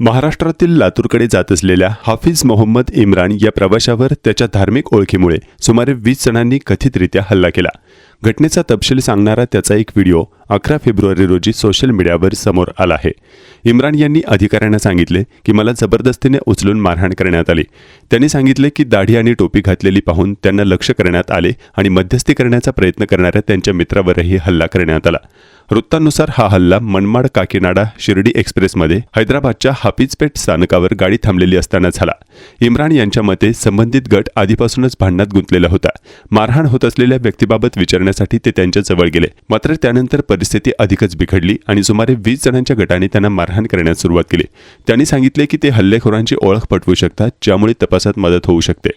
महाराष्ट्रातील लातूरकडे जात असलेल्या हाफिज मोहम्मद इम्रान या प्रवाशावर त्याच्या धार्मिक ओळखीमुळे सुमारे वीस जणांनी कथितरित्या हल्ला केला. घटनेचा तपशील सांगणारा त्याचा एक व्हिडिओ अकरा फेब्रुवारी रोजी सोशल मीडियावर समोर आला आहे. इम्रान यांनी अधिकाऱ्यांना सांगितले की मला जबरदस्तीने उचलून मारहाण करण्यात आली. त्यांनी सांगितले की दाढी आणि टोपी घातलेली पाहून त्यांना लक्ष करण्यात आले आणि मध्यस्थी करण्याचा प्रयत्न करणाऱ्या त्यांच्या मित्रावरही हल्ला करण्यात आला. वृत्तानुसार हा हल्ला मनमाड काकीनाडा शिर्डी एक्सप्रेसमध्ये हैदराबादच्या हाफिजपेठ स्थानकावर गाडी थांबलेली असताना झाला. इम्रान यांच्या मते संबंधित गट आधीपासूनच भांडणात गुंतलेला होता. मारहाण होत असलेल्या व्यक्तीबाबत विचारण्यासाठी ते त्यांच्या जवळ गेले. मात्र त्यानंतर परिस्थिती अधिकच बिघडली आणि सुमारे वीस जणांच्या गटाने त्यांना मारहाण करण्यास सुरुवात केली. त्यांनी सांगितले की ते हल्लेखोरांची ओळख पटवू शकतात ज्यामुळे तपासात मदत होऊ शकते.